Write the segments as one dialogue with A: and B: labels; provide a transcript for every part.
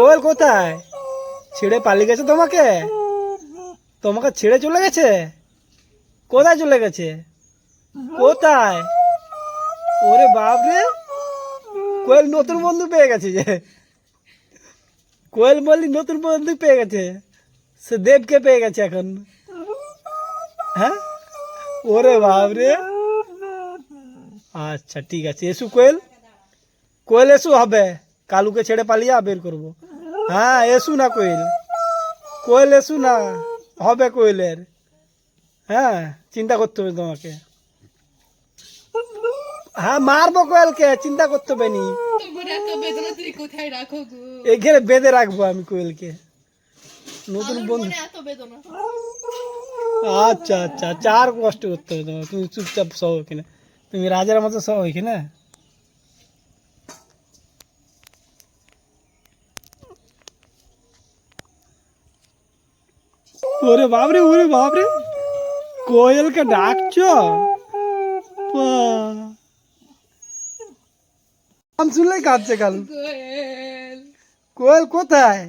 A: কোয়েল কোথায়? ছেড়ে পালিয়ে গেছে তোমাকে? তোমাকে ছেড়ে চলে গেছে? কোথায় চলে গেছে? কোথায়? ওরে বাপরে! কোয়েল নতুন বন্ধু পেয়ে গেছে যে। কোয়েল বললি নতুন বন্ধু পেয়ে গেছে। সে দেবকে পেয়ে গেছে এখন। হ্যাঁ? ওরে বাপরে! আচ্ছা ঠিক আছে। এসু কোয়েল। কোয়েল এসু হবে। কালুকে ছেড়ে পালিয়ে বের করব। হ্যাঁ এসু না কোয়েল কোয়েল এসু না হবে কোয়েলের হ্যাঁ চিন্তা করতে হবে তোমাকে। হ্যাঁ মারবো কোয়েলকে চিন্তা করতে হবে নি। এখানে বেঁধে রাখব আমি কোয়েলকে নতুন বন্ধু।
B: বেদনা।
A: আচ্ছা আচ্ছা চার কষ্ট করতে হবে তোমার তুমি চুপচাপ সহ এখানে তুমি রাজার মতো সহ এখানে ওরে বাপরে ওরে বাপরে। কোয়েলকে ডাকছ? নাম শুনলেই কাঁদছে কালু।
B: কোয়েল
A: কোথায়?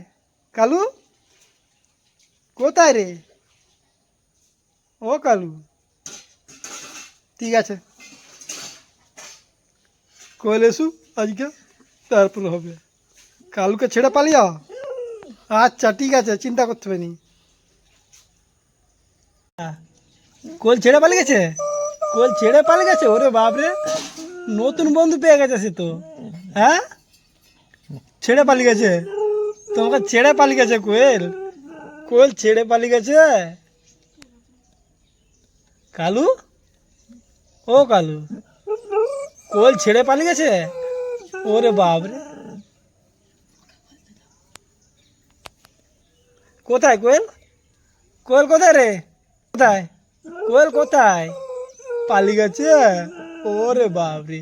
A: কালু? কোথায় রে? ও কালু। ঠিক আছে। কোয়েল এসু, আজকে তারপর হবে। কালুকে ছেড়ে পালিয়ে আচ্ছা ঠিক আছে, চিন্তা করতে হবে কোয়েল ছেড়ে পালিয়ে গেছে? কোল ছেড়ে পালিয়ে গেছে? ওরে বাপরে। নতুন বন্ধু পেয়ে গেছে সে তো। হ্যাঁ? ছেড়ে পালিয়ে গেছে? তোমাকে ছেড়ে পালিয়ে গেছে কোয়েল? কোয়েল ছেড়ে পালিয়ে গেছে? কালু? ও কালু। কোয়েল ছেড়ে পালিয়ে গেছে? ওরে বাপরে। কোথায় কোয়েল? কোয়েল কোথায় রে? কোথায়? কোয়েল কোথায়? পালিয়ে গেছে? ওরে বাপরে।